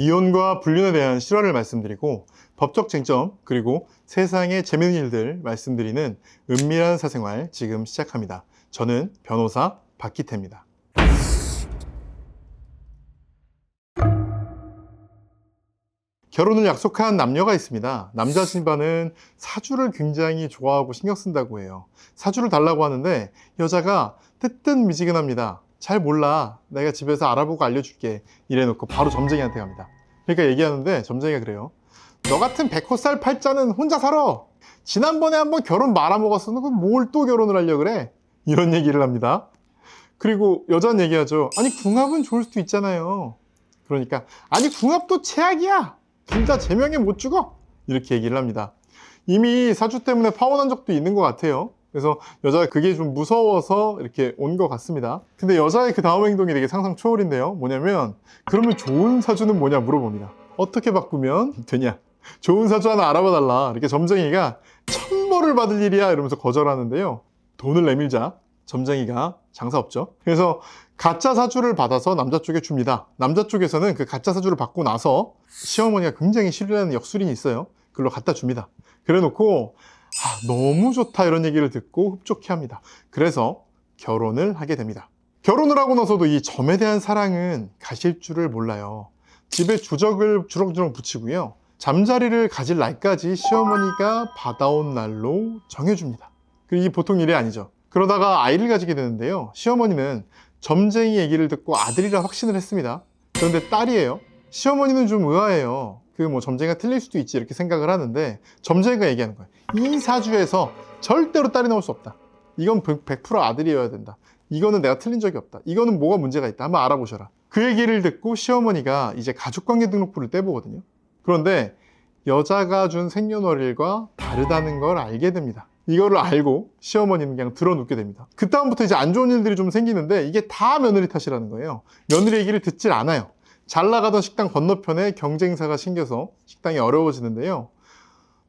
이혼과 불륜에 대한 실화를 말씀드리고 법적 쟁점 그리고 세상의 재밌는 일들 말씀드리는 은밀한 사생활 지금 시작합니다. 저는 변호사 박기태입니다. 결혼을 약속한 남녀가 있습니다. 남자 집안은 사주를 굉장히 좋아하고 신경 쓴다고 해요. 사주를 달라고 하는데 여자가 뜨뜻 미지근합니다. 잘 몰라. 내가 집에서 알아보고 알려줄게. 이래놓고 바로 점쟁이한테 갑니다. 그러니까 얘기하는데 점쟁이가 그래요. 너 같은 백호살 팔자는 혼자 살아. 지난번에 한번 결혼 말아먹었어. 뭘또 결혼을 하려 그래? 이런 얘기를 합니다. 그리고 여자는 얘기하죠. 아니 궁합은 좋을 수도 있잖아요. 그러니까 아니 궁합도 최악이야. 둘 다 제명에 못 죽어. 이렇게 얘기를 합니다. 이미 사주 때문에 파혼한 적도 있는 것 같아요. 그래서 여자가 그게 좀 무서워서 이렇게 온 것 같습니다. 근데 여자의 그 다음 행동이 되게 상상 초월인데요. 뭐냐면 그러면 좋은 사주는 뭐냐 물어봅니다. 어떻게 바꾸면 되냐? 좋은 사주 하나 알아봐 달라. 이렇게 점쟁이가 천벌을 받을 일이야 이러면서 거절하는데요. 돈을 내밀자 점쟁이가 장사 없죠. 그래서 가짜 사주를 받아서 남자 쪽에 줍니다. 남자 쪽에서는 그 가짜 사주를 받고 나서 시어머니가 굉장히 신뢰하는 역술인이 있어요. 그걸로 갖다 줍니다. 그래 놓고 아, 너무 좋다 이런 얘기를 듣고 흡족해 합니다. 그래서 결혼을 하게 됩니다. 결혼을 하고 나서도 이 점에 대한 사랑은 가실 줄을 몰라요. 집에 주적을 주렁주렁 붙이고요. 잠자리를 가질 날까지 시어머니가 받아온 날로 정해줍니다. 이게 보통 일이 아니죠. 그러다가 아이를 가지게 되는데요. 시어머니는 점쟁이 얘기를 듣고 아들이라 확신을 했습니다. 그런데 딸이에요. 시어머니는 좀 의아해요. 그 뭐 점쟁이가 틀릴 수도 있지 이렇게 생각을 하는데 점쟁이가 얘기하는 거예요. 이 사주에서 절대로 딸이 나올 수 없다. 이건 100% 아들이어야 된다. 이거는 내가 틀린 적이 없다. 이거는 뭐가 문제가 있다. 한번 알아보셔라. 그 얘기를 듣고 시어머니가 이제 가족관계 등록부를 떼보거든요. 그런데 여자가 준 생년월일과 다르다는 걸 알게 됩니다. 이거를 알고 시어머니는 그냥 들어눕게 됩니다. 그다음부터 이제 안 좋은 일들이 좀 생기는데 이게 다 며느리 탓이라는 거예요. 며느리 얘기를 듣질 않아요. 잘 나가던 식당 건너편에 경쟁사가 생겨서 식당이 어려워지는데요.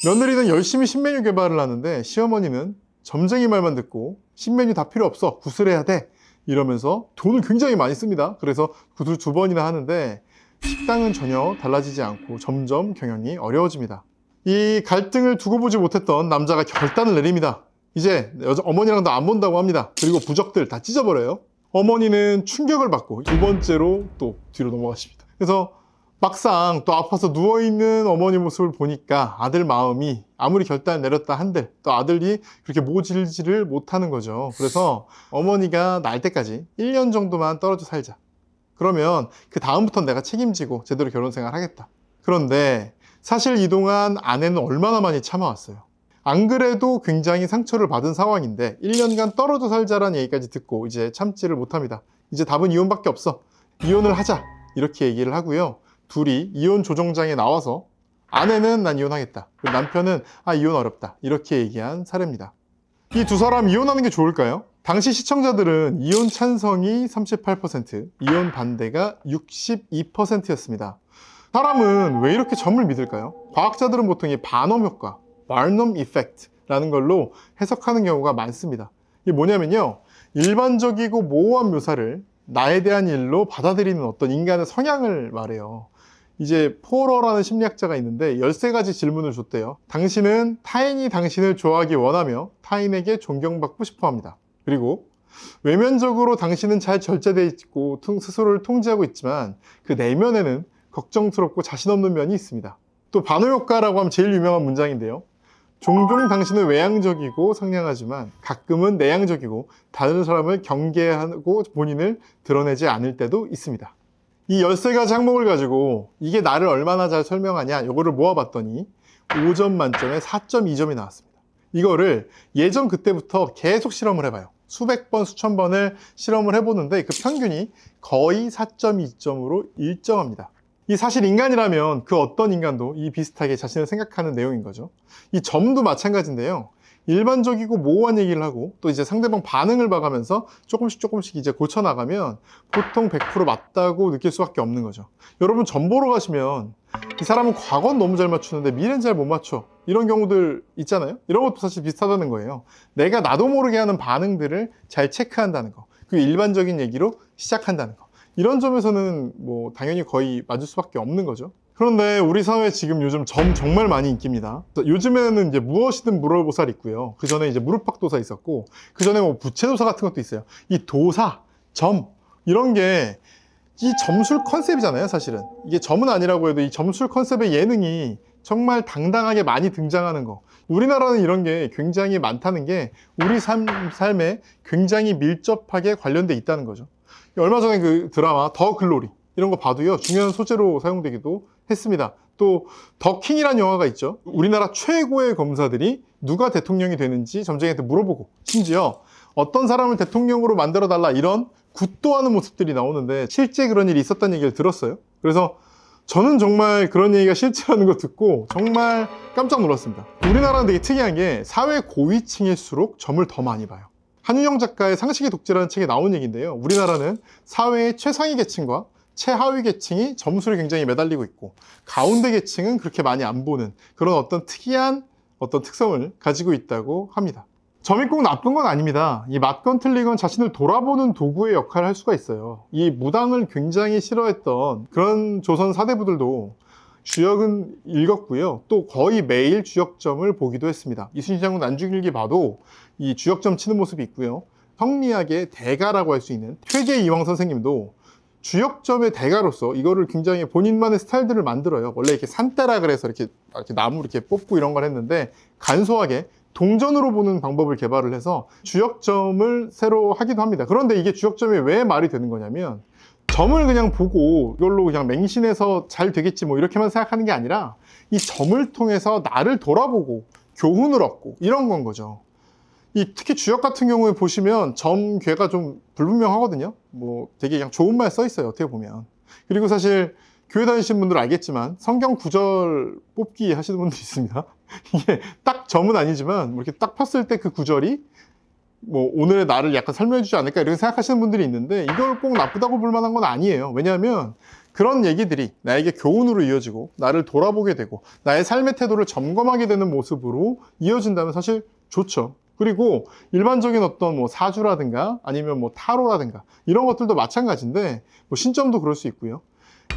며느리는 열심히 신메뉴 개발을 하는데 시어머니는 점쟁이 말만 듣고 신메뉴 다 필요 없어 구슬해야 돼 이러면서 돈을 굉장히 많이 씁니다. 그래서 구슬 두 번이나 하는데 식당은 전혀 달라지지 않고 점점 경영이 어려워집니다. 이 갈등을 두고 보지 못했던 남자가 결단을 내립니다. 이제 여자 어머니랑도 안 본다고 합니다. 그리고 부적들 다 찢어버려요. 어머니는 충격을 받고 두 번째로 또 뒤로 넘어가십니다. 그래서 막상 또 아파서 누워있는 어머니 모습을 보니까 아들 마음이 아무리 결단을 내렸다 한들 또 아들이 그렇게 모질지를 못하는 거죠. 그래서 어머니가 날 때까지 1년 정도만 떨어져 살자. 그러면 그 다음부터는 내가 책임지고 제대로 결혼 생활 하겠다. 그런데 사실 이동안 아내는 얼마나 많이 참아왔어요. 안 그래도 굉장히 상처를 받은 상황인데 1년간 떨어져 살자라는 얘기까지 듣고 이제 참지를 못합니다. 이제 답은 이혼밖에 없어. 이혼을 하자. 이렇게 얘기를 하고요. 둘이 이혼 조정장에 나와서 아내는 난 이혼하겠다. 그리고 남편은 아 이혼 어렵다. 이렇게 얘기한 사례입니다. 이 두 사람 이혼하는 게 좋을까요? 당시 시청자들은 이혼 찬성이 38%, 이혼 반대가 62%였습니다. 사람은 왜 이렇게 점을 믿을까요? 과학자들은 보통 이 반엄 효과, 바놈 이펙트라는 걸로 해석하는 경우가 많습니다. 이게 뭐냐면요. 일반적이고 모호한 묘사를 나에 대한 일로 받아들이는 어떤 인간의 성향을 말해요. 이제 포러라는 심리학자가 있는데 13가지 질문을 줬대요. 당신은 타인이 당신을 좋아하기 원하며 타인에게 존경받고 싶어 합니다. 그리고 외면적으로 당신은 잘 절제되어 있고 통- 스스로를 통제하고 있지만 그 내면에는 걱정스럽고 자신 없는 면이 있습니다. 또 반호 효과라고 하면 제일 유명한 문장인데요. 종종 당신은 외향적이고 상냥하지만 가끔은 내향적이고 다른 사람을 경계하고 본인을 드러내지 않을 때도 있습니다. 이 13가지 항목을 가지고 이게 나를 얼마나 잘 설명하냐 요거를 모아봤더니 5점 만점에 4.2점이 나왔습니다. 이거를 예전 그때부터 계속 실험을 해봐요. 수백 번, 수천 번을 실험을 해보는데 그 평균이 거의 4.2점으로 일정합니다. 이 사실 인간이라면 그 어떤 인간도 이 비슷하게 자신을 생각하는 내용인 거죠. 이 점도 마찬가지인데요. 일반적이고 모호한 얘기를 하고 또 이제 상대방 반응을 봐가면서 조금씩 조금씩 이제 고쳐나가면 보통 100% 맞다고 느낄 수밖에 없는 거죠. 여러분 점 보러 가시면 이 사람은 과거는 너무 잘 맞추는데 미래는 잘 못 맞춰. 이런 경우들 있잖아요. 이런 것도 사실 비슷하다는 거예요. 내가 나도 모르게 하는 반응들을 잘 체크한다는 거. 그 일반적인 얘기로 시작한다는 거. 이런 점에서는 뭐 당연히 거의 맞을 수밖에 없는 거죠. 그런데 우리 사회 지금 요즘 점 정말 많이 인기입니다. 요즘에는 이제 무엇이든 물어보살 있고요. 그 전에 이제 무릎팍도사 있었고, 그 전에 뭐 부채도사 같은 것도 있어요. 이 도사, 점, 이런 게 이 점술 컨셉이잖아요, 사실은. 이게 점은 아니라고 해도 이 점술 컨셉의 예능이 정말 당당하게 많이 등장하는 거. 우리나라는 이런 게 굉장히 많다는 게 우리 삶, 삶에 굉장히 밀접하게 관련돼 있다는 거죠. 얼마 전에 그 드라마 더 글로리 이런 거 봐도요 중요한 소재로 사용되기도 했습니다. 또 더 킹이라는 영화가 있죠. 우리나라 최고의 검사들이 누가 대통령이 되는지 점쟁이한테 물어보고 심지어 어떤 사람을 대통령으로 만들어 달라 이런 굿도하는 모습들이 나오는데 실제 그런 일이 있었다는 얘기를 들었어요. 그래서 저는 정말 그런 얘기가 실제라는 거 듣고 정말 깜짝 놀랐습니다. 우리나라는 되게 특이한 게 사회 고위층일수록 점을 더 많이 봐요. 한윤영 작가의 상식의 독재라는 책에 나온 얘기인데요. 우리나라는 사회의 최상위 계층과 최하위 계층이 점수를 굉장히 매달리고 있고 가운데 계층은 그렇게 많이 안 보는 그런 어떤 특이한 어떤 특성을 가지고 있다고 합니다. 점이 꼭 나쁜 건 아닙니다. 이 맞건 틀리건 자신을 돌아보는 도구의 역할을 할 수가 있어요. 이 무당을 굉장히 싫어했던 그런 조선 사대부들도 주역은 읽었고요. 또 거의 매일 주역점을 보기도 했습니다. 이순신 장군 난중일기 봐도 이 주역점 치는 모습이 있고요. 성리학의 대가라고 할 수 있는 퇴계 이황 선생님도 주역점의 대가로서 이거를 굉장히 본인만의 스타일들을 만들어요. 원래 이렇게 산대라 그래서 이렇게, 이렇게 나무 이렇게 뽑고 이런 걸 했는데 간소하게 동전으로 보는 방법을 개발을 해서 주역점을 새로 하기도 합니다. 그런데 이게 주역점이 왜 말이 되는 거냐면 점을 그냥 보고 이걸로 그냥 맹신해서 잘 되겠지 뭐 이렇게만 생각하는 게 아니라 이 점을 통해서 나를 돌아보고 교훈을 얻고 이런 건 거죠. 이 특히 주역 같은 경우에 보시면 점괘가 좀 불분명하거든요. 뭐 되게 그냥 좋은 말 써 있어요. 어떻게 보면. 그리고 사실 교회 다니시는 분들 알겠지만 성경 구절 뽑기 하시는 분도 있습니다. 이게 딱 점은 아니지만 뭐 이렇게 딱 폈을 때 그 구절이 뭐 오늘의 나를 약간 설명해 주지 않을까 이렇게 생각하시는 분들이 있는데 이걸 꼭 나쁘다고 볼 만한 건 아니에요. 왜냐하면 그런 얘기들이 나에게 교훈으로 이어지고 나를 돌아보게 되고 나의 삶의 태도를 점검하게 되는 모습으로 이어진다면 사실 좋죠. 그리고 일반적인 어떤 뭐 사주라든가 아니면 뭐 타로라든가 이런 것들도 마찬가지인데 뭐 신점도 그럴 수 있고요.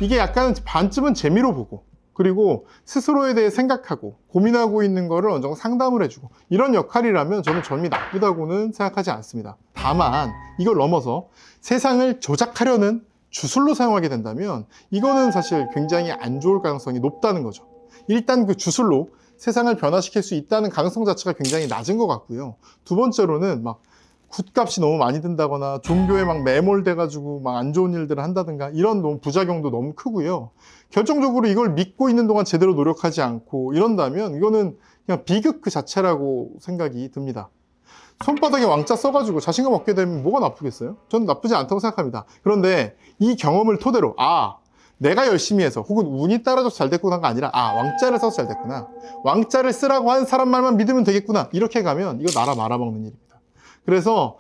이게 약간 반쯤은 재미로 보고 그리고 스스로에 대해 생각하고 고민하고 있는 거를 어느 정도 상담을 해주고 이런 역할이라면 저는 점이 나쁘다고는 생각하지 않습니다. 다만 이걸 넘어서 세상을 조작하려는 주술로 사용하게 된다면 이거는 사실 굉장히 안 좋을 가능성이 높다는 거죠. 일단 그 주술로 세상을 변화시킬 수 있다는 가능성 자체가 굉장히 낮은 것 같고요. 두 번째로는 막 굿값이 너무 많이 든다거나 종교에 막 매몰돼가지고 막 안 좋은 일들을 한다든가 이런 너무 부작용도 너무 크고요. 결정적으로 이걸 믿고 있는 동안 제대로 노력하지 않고 이런다면 이거는 그냥 비극 그 자체라고 생각이 듭니다. 손바닥에 왕자 써가지고 자신감 얻게 되면 뭐가 나쁘겠어요? 저는 나쁘지 않다고 생각합니다. 그런데 이 경험을 토대로 아 내가 열심히 해서 혹은 운이 따라줘서 잘 됐구나가 아니라 아 왕자를 써서 잘 됐구나 왕자를 쓰라고 한 사람 말만 믿으면 되겠구나 이렇게 가면 이거 나라 말아먹는 일입니다. 그래서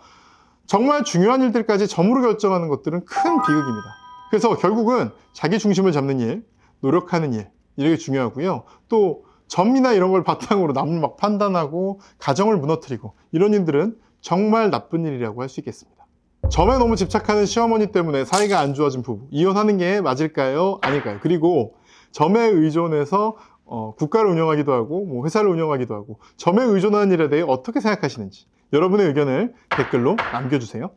정말 중요한 일들까지 점으로 결정하는 것들은 큰 비극입니다. 그래서 결국은 자기 중심을 잡는 일, 노력하는 일, 이게 중요하고요. 또 점이나 이런 걸 바탕으로 남을 막 판단하고 가정을 무너뜨리고 이런 일들은 정말 나쁜 일이라고 할 수 있겠습니다. 점에 너무 집착하는 시어머니 때문에 사이가 안 좋아진 부부, 이혼하는 게 맞을까요? 아닐까요? 그리고 점에 의존해서 어, 국가를 운영하기도 하고 뭐 회사를 운영하기도 하고 점에 의존하는 일에 대해 어떻게 생각하시는지 여러분의 의견을 댓글로 남겨주세요.